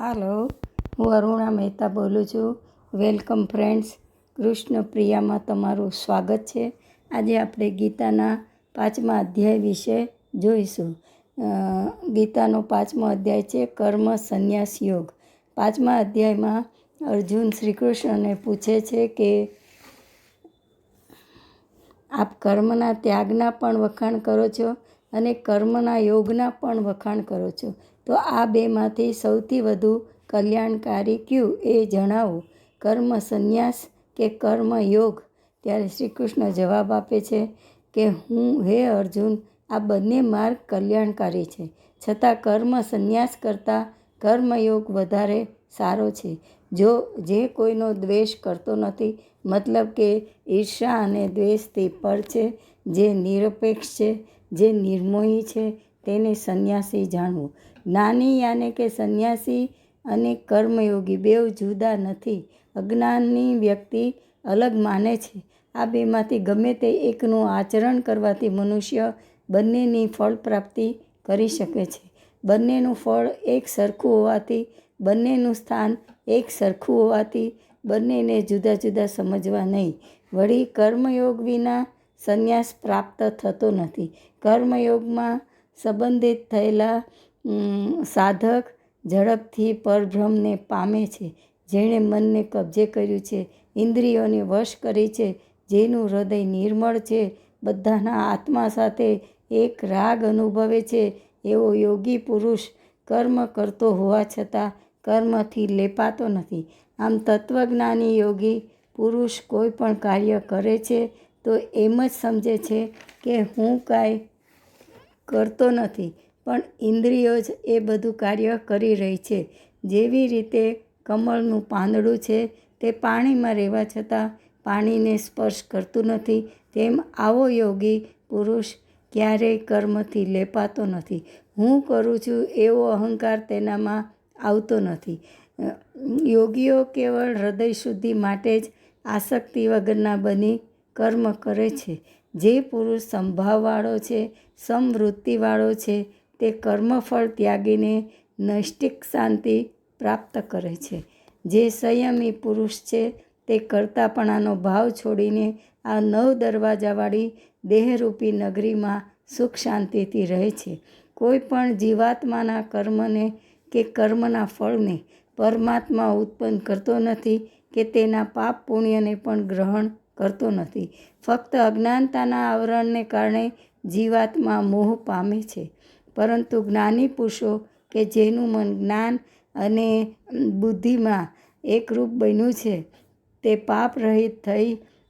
હાલો, હું અરુણા મહેતા બોલું છું. વેલકમ ફ્રેન્ડ્સ કૃષ્ણ પ્રિયામાં તમારું સ્વાગત છે. આજે આપણે ગીતાના પાંચમા અધ્યાય વિશે જોઈશું. ગીતાનો પાંચમો અધ્યાય છે કર્મ સંન્યાસ યોગ. પાંચમા અધ્યાયમાં અર્જુન શ્રી કૃષ્ણને પૂછે છે કે, આપ કર્મના ત્યાગના પણ વખાણ કરો છો? અને કર્મના યોગના પણ વખાણ કરો છો. તો આ બેમાંથી સૌથી વધુ કલ્યાણકારી કયું એ જણાવો. કર્મ સંન્યાસ કે કર્મ યોગ? ત્યારે શ્રી કૃષ્ણ જવાબ આપે છે કે હું, હે અર્જુન, આ બંને માર્ગ કલ્યાણકારી છે. છતાં કર્મ સંન્યાસ કરતાં કર્મયોગ વધારે સારો છે. જો જે કોઈનો દ્વેષ કરતો નથી, મતલબ કે ઈર્ષા અને દ્વેષથી પર છે, જે નિરપેક્ષ છે જે નિર્મોહી છે તેને સંન્યાસી જાણવું. જ્ઞાની યાને કે સંન્યાસી અને કર્મયોગી બેઉ જુદા નથી. અજ્ઞાનની વ્યક્તિ અલગ માને છે. આ બેમાંથી ગમે તે એકનું આચરણ કરવાથી મનુષ્ય બંનેની ફળ પ્રાપ્તિ કરી શકે છે. બંનેનું ફળ એક સરખું હોવાથી, બંનેનું સ્થાન એક સરખું હોવાથી બંનેને જુદા જુદા સમજવા નહીં. વળી કર્મયોગ વિના સંન્યાસ પ્રાપ્ત થતો નથી. કર્મયોગમાં સંબંધિત થયેલા સાધક ઝડપથી પરભ્રમને પામે છે, જેણે મનને કબજે કર્યું છે, ઇન્દ્રિયોને વશ કરી છે, જેનું હૃદય નિર્મળ છે, બધાના આત્મા સાથે એક રાગ અનુભવે છે, એવો યોગી પુરુષ કર્મ કરતો હોવા છતાં કર્મથી લેપાતો નથી. આમ તત્વજ્ઞાની યોગી પુરુષ કોઈ પણ કાર્ય કરે છે તો એમ જ સમજે છે કે હું કાંઈ કરતો નથી. પણ ઇન્દ્રિયો જ એ બધું કાર્ય કરી રહી છે. જેવી રીતે કમળનું પાંદડું છે, તે પાણીમાં રહેવા છતાં પાણીને સ્પર્શ કરતું નથી, તેમ આવો યોગી પુરુષ ક્યારેય કર્મથી લેપાતો નથી. હું કરું છું એવો અહંકાર તેનામાં આવતો નથી. યોગીઓ કેવળ હૃદય શુદ્ધિ માટે જ આસક્તિ વગરના બની કર્મ કરે છે. જે પુરુષ સંભાવવાળો છે, સમવૃત્તિવાળો છે, તે કર્મફળ ત્યાગીને નૈષ્ટિક શાંતિ પ્રાપ્ત કરે છે. જે સંયમી પુરુષ છે, તે કરતાપણાનો ભાવ છોડીને આ નવ દરવાજાવાળી દેહરૂપી નગરીમાં સુખ શાંતિથી રહે છે. કોઈ પણ જીવાત્માના કર્મને કે કર્મના ફળને પરમાત્મા ઉત્પન્ન કરતો નથી કે તેના પાપ પુણ્યને પણ ગ્રહણ કરતો નથી. ફક્ત અજ્ઞાનતાના આવરણને કારણે જીવાત્મા મોહ પામે છે. પરંતુ જ્ઞાની પુરુષો કે જેનું મન જ્ઞાન અને બુદ્ધિમાં એકરૂપ બન્યું છે, તે પાપ રહિત થઈ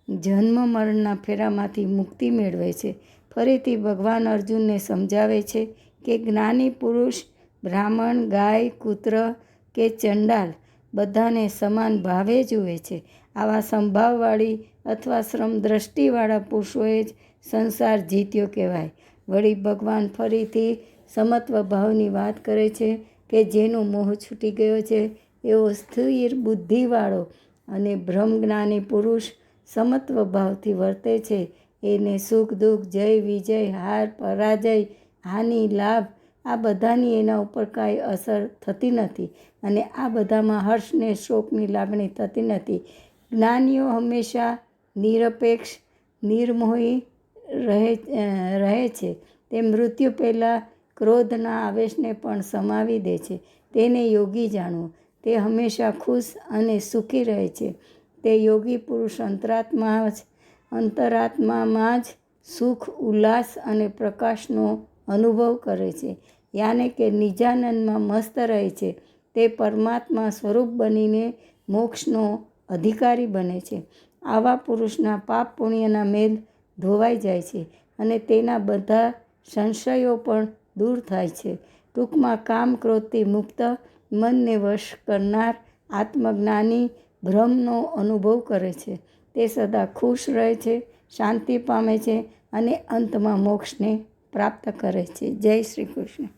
જન્મ મરણના ફેરામાંથી મુક્તિ મેળવે છે. ફરીથી ભગવાન અર્જુનને સમજાવે છે કે જ્ઞાની પુરુષ બ્રાહ્મણ, ગાય, કૂત્ર કે ચંડાલ બધાને સમાન ભાવે જુએ છે. આવા સંભાવવાળી અથવા શ્રમ દ્રષ્ટિવાળા પુરુષોએ જ સંસાર જીત્યો કહેવાય. વળી ભગવાન ફરીથી સમત્વ ભાવની વાત કરે છે કે જેનો મોહ છૂટી ગયો છે એવો સ્થિર બુદ્ધિવાળો અને બ્રહ્મજ્ઞાની પુરુષ સમત્વ ભાવથી વર્તે છે. એને સુખ દુઃખ જય વિજય, હાર, પરાજય, હાનિ, લાભ આ બધાની એના ઉપર કાંઈ અસર થતી નથી અને આ બધામાં હર્ષને શોકની લાગણી થતી નથી. જ્ઞાનીઓ હંમેશા નિરપેક્ષ, નિર્મોહી રહે રહે છે. તે મૃત્યુ પહેલાં ક્રોધના આવેશને પણ સમાવી દે છે. તેને યોગી જાણવું તે હંમેશા ખુશ અને સુખી રહે છે. તે યોગી પુરુષ અંતરાત્મા જ, અંતરાત્મામાં જ સુખ, ઉલ્લાસ અને પ્રકાશનો અનુભવ કરે છે. યાને કે નિજાનંદમાં મસ્ત રહે છે. તે પરમાત્મા સ્વરૂપ બનીને મોક્ષનો અધિકારી બને છે. આવા પુરુષના પાપ પુણ્યના મેલ ધોવાઈ જાય છે અને તેના બધા સંશયો પણ દૂર થાય છે. ટૂંકમાં કામ ક્રોધથી મુક્ત, મનને વશ કરનાર આત્મજ્ઞાની ભ્રમનો અનુભવ કરે છે. તે સદા ખુશ રહે છે, શાંતિ પામે છે અને અંતમાં મોક્ષને પ્રાપ્ત કરે છે. જય શ્રી કૃષ્ણ.